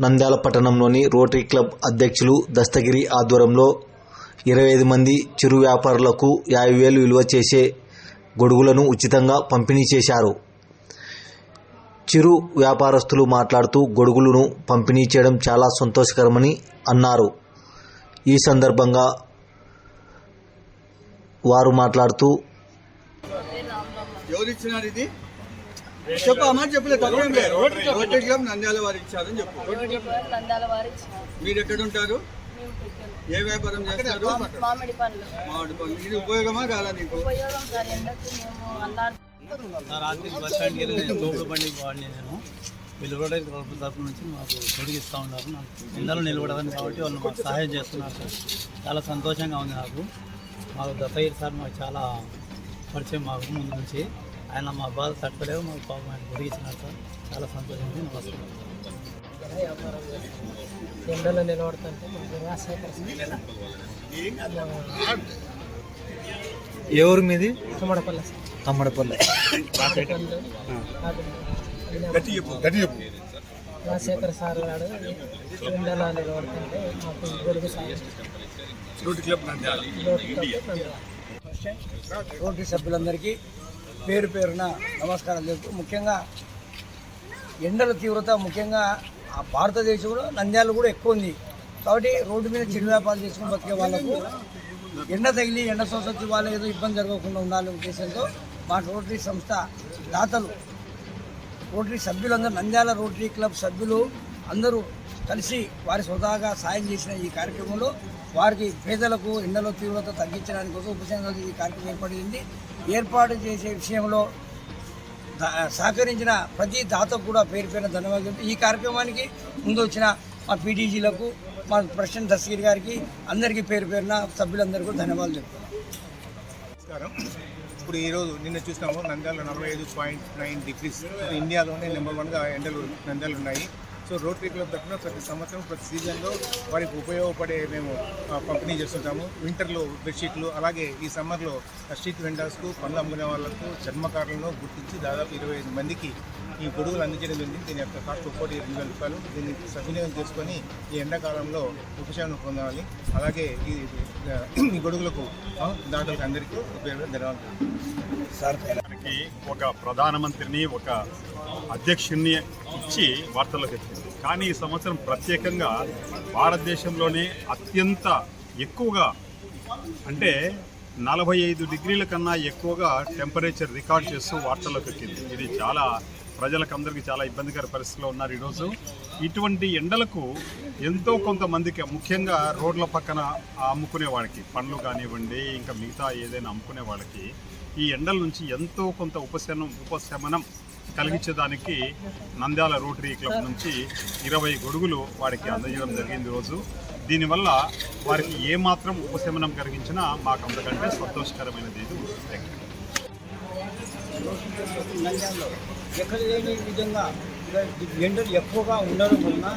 నంద్యాల పట్టణంలోని rotary club అధ్యక్షులు దస్తగిరి ఆధ్వర్యంలో ఇరవై ఐదు మంది చిరు వ్యాపారులకు యాభై వేలు విలువ చేసే గొడుగులను ఉచితంగా పంపిణీ చేశారు. చిరు వ్యాపారస్తులు మాట్లాడుతూ గొడుగులను పంపిణీ చేయడం చాలా సంతోషకరమని అన్నారు. ఈ సందర్భంగా వారు మాట్లాడుతూ ఎవరిచ్చినారు ఇది? చెప్పు అమ్మ చెప్పలే తప్పేం లేదు. రోటరీ క్లబ్ నంద్యాల వారు ఇచ్చారని చెప్పు. రోడ్డు పేరు మీరు ఎక్కడ ఉంటారు ఏ వ్యాపారం చేస్తారు? మామిడి పండ్లు మామిడి ఇది ఉపయోగమా కాదా నీకు? రాత్రి బస్ స్టాండ్కి వెళ్ళి నేను తోపుడు బండి వాడిని నేను. వీళ్ళు రోడ్డు తరపు తరపు నుంచి మాకు తొడిగిస్తూ ఉన్నారు. నాకు ఎండలో నిలబడదని కాబట్టి వాళ్ళు మాకు సహాయం చేస్తున్నారు సార్. చాలా సంతోషంగా ఉంది నాకు. మాకు దత్తయ్య సార్ మాకు చాలా పరిచయం మాకు ముందు నుంచి. ఆయన మా బాధ తట్టుకోలేవు మాకు పాపం ఆయన సార్ చాలా సంతోషంగా నమస్కారం. ఎండలో నిలబడుతుంటే రాజశేఖర ఎవరు మీది? తమ్మడపల్లి తమ్మడపల్లి. రాజశేఖర సార్ గారు ఎండలో నిలబడుతుంటే మాకు గొడుగు సాయం రోడ్డు సభ్యులందరికీ పేరు పేరున నమస్కారం తెలుపుతూ ముఖ్యంగా ఎండల తీవ్రత ముఖ్యంగా ఆ భారతదేశంలో నంద్యాలు కూడా ఎక్కువ ఉంది. కాబట్టి రోడ్డు మీద చిరు వ్యాపారం చేసుకుని బతికే వాళ్ళకు ఎండ తగిలి ఎండ సొసైటీ వాళ్ళు ఏదో ఇబ్బంది జరగకుండా ఉండాలి ఉద్దేశంతో మా రోటరీ సంస్థ దాతలు రోటరీ సభ్యులందరూ నంద్యాల రోటరీ క్లబ్ సభ్యులు అందరూ కలిసి వారి స్వతహాగా సాయం చేసిన ఈ కార్యక్రమంలో వారికి పేదలకు ఎండలో తీవ్రత తగ్గించడానికి కోసం ఉపశమనం ఈ కార్యక్రమం ఏర్పడింది. ఏర్పాటు చేసే విషయంలో సహకరించిన ప్రతి దాతకు కూడా పేరు పేరున ధన్యవాదాలు ఈ కార్యక్రమానికి ముందు వచ్చిన మా పీటీజీలకు మా ప్రశ్న దస్తగిరి గారికి అందరికీ పేరు పేరున సభ్యులందరికీ ధన్యవాదాలు చెప్తున్నాం నమస్కారం. ఇప్పుడు ఈరోజు నిన్న చూసినాము నంద్యాల నలభై ఐదు పాయింట్ నైన్ డిగ్రీస్. ఇండియాలోనే నెంబర్ వన్గా ఎండలు నంద్యాలు ఉన్నాయి. సో రోటరీ క్లబ్ తరఫున ప్రతి సంవత్సరం ప్రతి సీజన్లో వారికి ఉపయోగపడే మేము పంపిణీ చేస్తుంటాము. వింటర్లో బెడ్షీట్లు అలాగే ఈ సమ్మర్లో స్ట్రీట్ వెండర్స్కు పనులు అమ్ముకునే వాళ్ళకు చర్మకారులను గుర్తించి దాదాపు ఇరవై ఐదు మందికి ఈ గొడుగులు అందించడం జరిగింది. దీని యొక్క కాస్ట్ ఒక్కోటి రెండు వేల రూపాయలు. దీన్ని సద్వినియోగం చేసుకొని ఈ ఎండాకాలంలో ఉపశమనం పొందాలి. అలాగే ఈ గొడుగులకు ఆ, దాతలకు అందరికీ ఉపయోగం మనకి ఒక ప్రధానమంత్రిని ఒక అధ్యక్షుణ్ణి ఇచ్చి వార్తల్లో వచ్చింది కానీ ఈ సంవత్సరం ప్రత్యేకంగా భారతదేశంలోనే అత్యంత ఎక్కువగా అంటే నలభై ఐదు డిగ్రీల కన్నా ఎక్కువగా టెంపరేచర్ రికార్డ్ చేస్తూ వార్తల్లోకి ఎక్కింది. ఇది చాలా ప్రజలకు అందరికీ చాలా ఇబ్బందికర పరిస్థితిలో ఉన్నారు ఈరోజు. ఇటువంటి ఎండలకు ఎంతో కొంతమందికి ముఖ్యంగా రోడ్ల పక్కన అమ్ముకునే వాళ్ళకి పండ్లు కానివ్వండి ఇంకా మిగతా ఏదైనా అమ్ముకునే వాళ్ళకి ఈ ఎండల నుంచి ఎంతో కొంత ఉపశమనం ఉపశమనం కలిగించేదానికి నంద్యాల రోటరీ క్లబ్ నుంచి ఇరవై గొడుగులు వారికి అందజేయడం జరిగింది రోజు దీనివల్ల వారికి ఏమాత్రం ఉపశమనం కలిగించినా మాకు అంతకంటే సంతోషకరమైనది ఇది నంద్యాలలో ఎక్కడ లేని విధంగా ఎండలు ఎక్కువగా ఉండడం వలన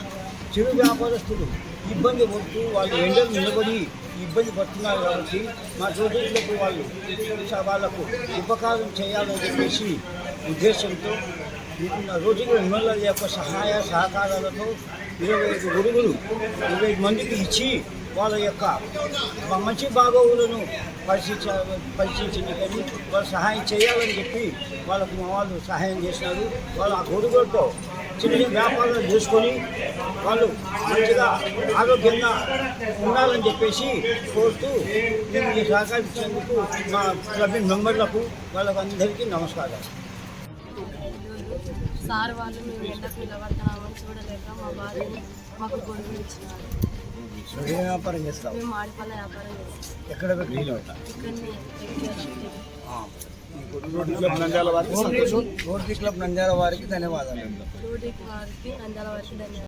చిరు వ్యాపారస్తులు ఇబ్బంది పడుతూ వాళ్ళు ఎండలు నిలబడి ఇబ్బంది పడుతున్నారు కాబట్టి మా చోటులకు వాళ్ళు వాళ్ళకు ఉపకారం చేయాలని చెప్పేసి ఉద్దేశంతో రోజుల్లో ఎమ్మెల్యేల యొక్క సహాయ సహకారాలతో ఇరవై ఐదు గొడుగులు ఇరవై ఐదు మందికి ఇచ్చి వాళ్ళ యొక్క మంచి బాగోగులను పరిశీలించ పరిశీలించడానికి వాళ్ళు సహాయం చేయాలని చెప్పి వాళ్ళకు మా వాళ్ళు సహాయం చేసినారు వాళ్ళు ఆ గొడుగులతో చిన్న చిన్న వ్యాపారాలు చేసుకొని వాళ్ళు మంచిగా ఆరోగ్యంగా ఉండాలని చెప్పేసి కోరుతూ మేము ఈ సహకరించేందుకు మా క్లబ్ మెంబర్లకు వాళ్ళకు అందరికీ నమస్కారం సార్ వాళ్ళు మేము ఎండకు నిలబడుతున్నామని చూడలేక మా బాధని మాకు గొడుగులు ఇచ్చినారు. వ్యాపారం చేస్తాం మేము మాడిపల్ల వ్యాపారం చేస్తాం. ఎక్కడ రోటరీ క్లబ్ నంద్యాల వారికి ధన్యవాదాలు. రోడ్డుకి వారికి నంద్యాల వారికి ధన్యవాదాలు.